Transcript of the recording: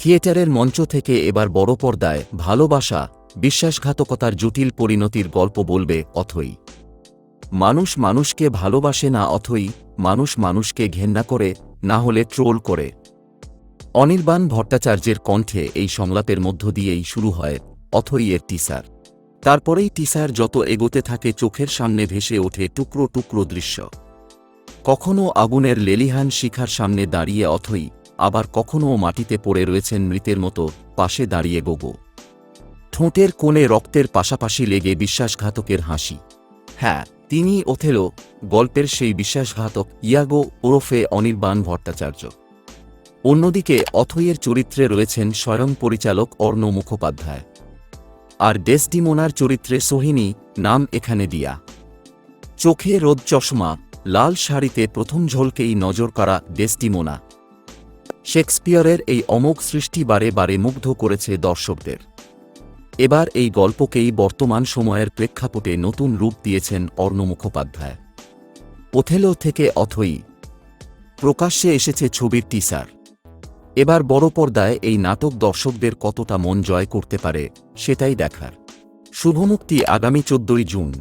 থিয়েটারের মঞ্চ থেকে এবার বড় পর্দায় ভালোবাসা বিশ্বাসঘাতকতার জটিল পরিণতির গল্প বলবে অথই। মানুষ মানুষকে ভালোবাসে না অথই, মানুষ মানুষকে ঘেন্না করে, না হলে ট্রোল করে। অনির্বাণ ভট্টাচার্যের কণ্ঠে এই সংলাপের মধ্য দিয়েই শুরু হয় অথই এর টিসার। তারপরেই টিসার যত এগোতে থাকে চোখের সামনে ভেসে ওঠে টুকরো টুকরো দৃশ্য। কখনও আগুনের লেলিহান শিখার সামনে দাঁড়িয়ে অথই আবার কখনও মাটিতে পড়ে রয়েছেন মৃতের মতো পাশে দাঁড়িয়ে গোগো। ঠোঁটের কোণে রক্তের পাশাপাশি লেগে বিশ্বাসঘাতকের হাসি। হ্যাঁ তিনি ওথেলো গল্পের সেই বিশ্বাসঘাতক ইয়াগো ওরফে অনির্বাণ ভট্টাচার্য। অন্যদিকে অথইয়ের চরিত্রে রয়েছেন স্বয়ং পরিচালক অর্ণ মুখোপাধ্যায়। আর ডেসডিমোনার চরিত্রে সোহিনী নাম এখানে দিয়া। চোখে রোদ চশমা, লাল শাড়িতে প্রথম ঝলকেই নজর করা ডেসডিমোনা শেক্সপিয়রের এই অমোঘ সৃষ্টি বারে বারে মুগ্ধ করেছে দর্শকদের। এবার এই গল্পকেই বর্তমান সময়ের প্রেক্ষাপটে নতুন রূপ দিয়েছেন অর্ণ মুখোপাধ্যায়। ওথেলো থেকে অথই প্রকাশ্যে এসেছে ছবির টিসার এবার বড় পর্দায় এই নাটক দর্শকদের কতটা মন জয় করতে পারে সেটাই দেখার। শুভমুক্তি আগামী চোদ্দই জুন।